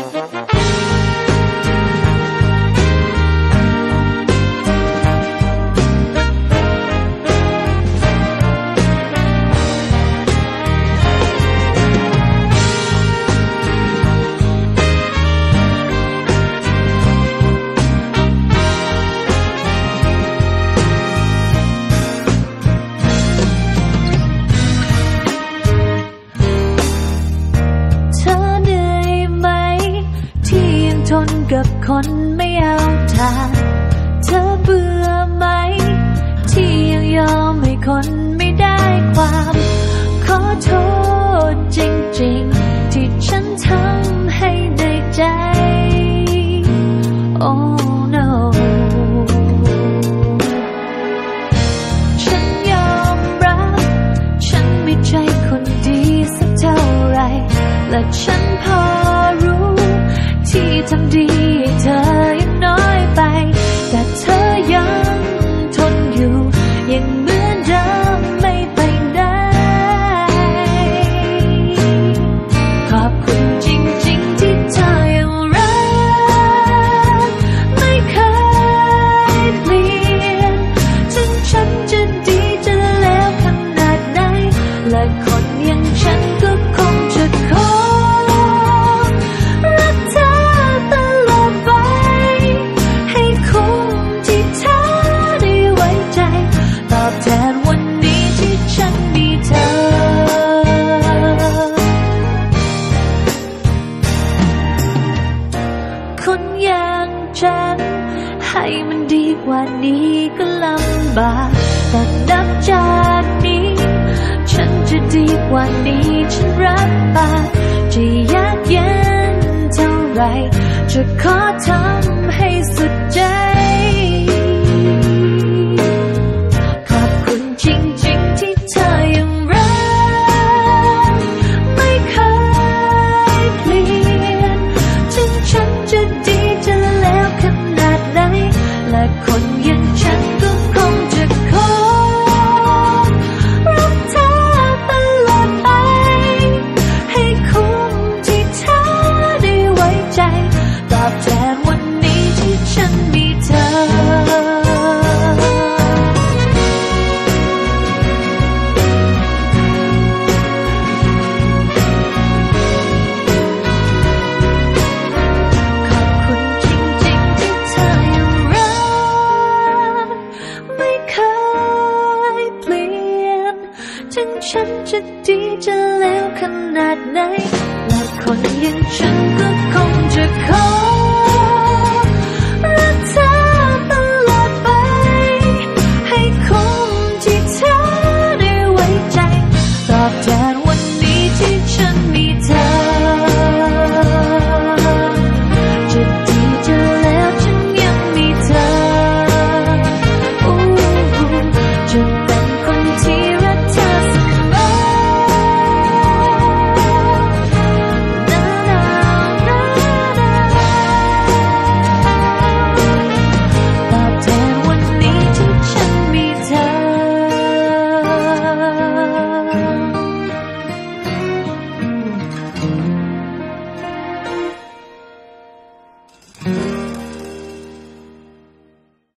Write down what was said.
เธ คนไม่เอาทางเธอเบื่อไหม ที่ยังยอมให้คนไม่ได้ความ ขอโทษจริงๆ ที่ฉันทำให้ได้ใจ Oh no ฉันยอมรับ ฉันไม่ใช่คนดีสักเท่าไหรและฉันพอ ทำดีให้เธอยังน้อยไป แต่เธอยังทนอยู่ ยังเหมือนเดิมไม่ไปไหนขอบคุณจริงๆที่เธอยังรัก ไม่เคยเปลี่ยนถึงฉันจะดีจะแล้วขนาดไหน และคนอย่างฉันก็คงจะขอรั ฉัน ให้มันดีกว่านี้ก็ลำบากแต่นับจากนี้ ฉันจะดีกว่านี้ ฉันรับปากจะยากเย็นเท่าไรจะขอทำ Con ฉันจะดีจะเลวขนาดไหนหลายคนยังฉัน